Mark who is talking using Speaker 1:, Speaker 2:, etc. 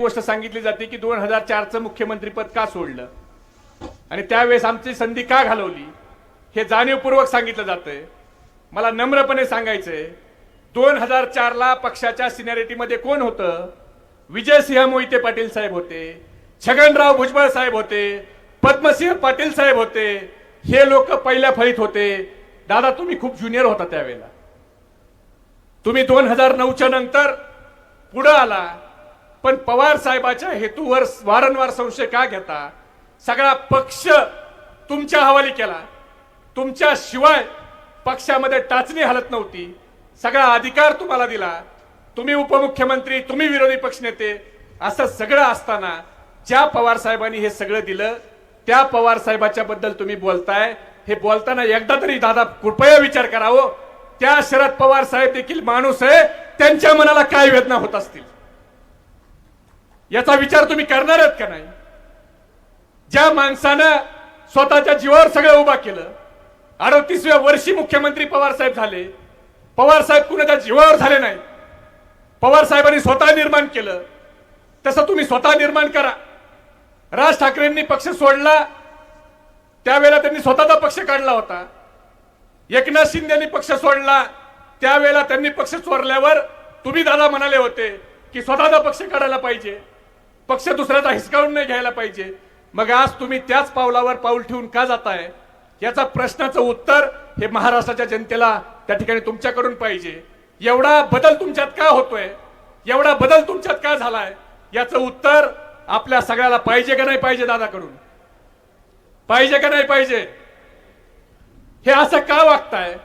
Speaker 1: गोष्ट सांगितली जाते की दोन हजार चारचं मुख्यमंत्रीपद का सोडलं? आणि त्यावेळेस आमची संधी का घालवली? हे जाणीवपूर्वक सांगितलं जातंय. मला नम्रपणे सांगायचंय दोन हजार चारला पक्षाच्या सिनियरिटीमध्ये कोण होतं? विजयसिंह मोहिते पाटील साहेब होते छगनराव भुजबळ साहेब होते पद्मसिंह पाटील साहेब होते हे लोक पहिल्या फळीत होते. दादा तुम्ही खूप ज्युनियर होता त्यावेळेला. तुम्ही दोन हजार नऊच्या नंतर पुढं आला. पण पवार साहेबाच्या हेतूवर वारंवार संशय का घेता? सगळा पक्ष तुमच्या हवाली केला. तुमच्या शिवाय पक्षामध्ये टाचणी हलत नव्हती. सगळा अधिकार तुम्हाला दिला. तुम्ही उपमुख्यमंत्री तुम्ही विरोधी पक्षनेते असं सगळं असताना ज्या पवार साहेबांनी हे सगळं दिलं त्या पवार साहेबाच्या बद्दल तुम्ही बोलताय. हे बोलताना एकदा तरी दादा कृपया विचार करावं. त्या शरद पवार साहेब देखील माणूस आहे. त्यांच्या मनाला काय वेदना होत असतील? याचा विचार तुम्ही करणार आहात का नाही? ज्या माणसानं स्वतःच्या जीवावर सगळं उभा केलं अडतीसव्या वर्षी मुख्यमंत्री पवार साहेब झाले पवार साहेब कुणाच्या जीवावर झाले नाही पवार साहेबांनी स्वतः निर्माण केलं तसं तुम्ही स्वतः निर्माण करा. राज ठाकरेंनी पक्ष सोडला त्यावेळेला त्यांनी स्वतःचा पक्ष काढला होता. एकनाथ शिंदेनी पक्ष सोडला त्यावेळेला त्यांनी पक्ष चोरल्यावर तुम्ही दादा म्हणाले होते की स्वतःचा पक्ष काढायला पाहिजे. पक्ष दुसऱ्याचा हिसकावून नाही घ्यायला पाहिजे. मग आज तुम्ही त्याच पावलावर पाऊल ठेवून का जाताय? याचा प्रश्नाचं उत्तर हे महाराष्ट्राच्या जनतेला त्या ठिकाणी तुमच्याकडून पाहिजे. एवढा बदल तुमच्यात का होतोय? एवढा बदल तुमच्यात का झालाय? याचं उत्तर आपल्या सगळ्याला पाहिजे का नाही पाहिजे दादाकडून? पाहिजे का नाही पाहिजे? हे असं का वागताय?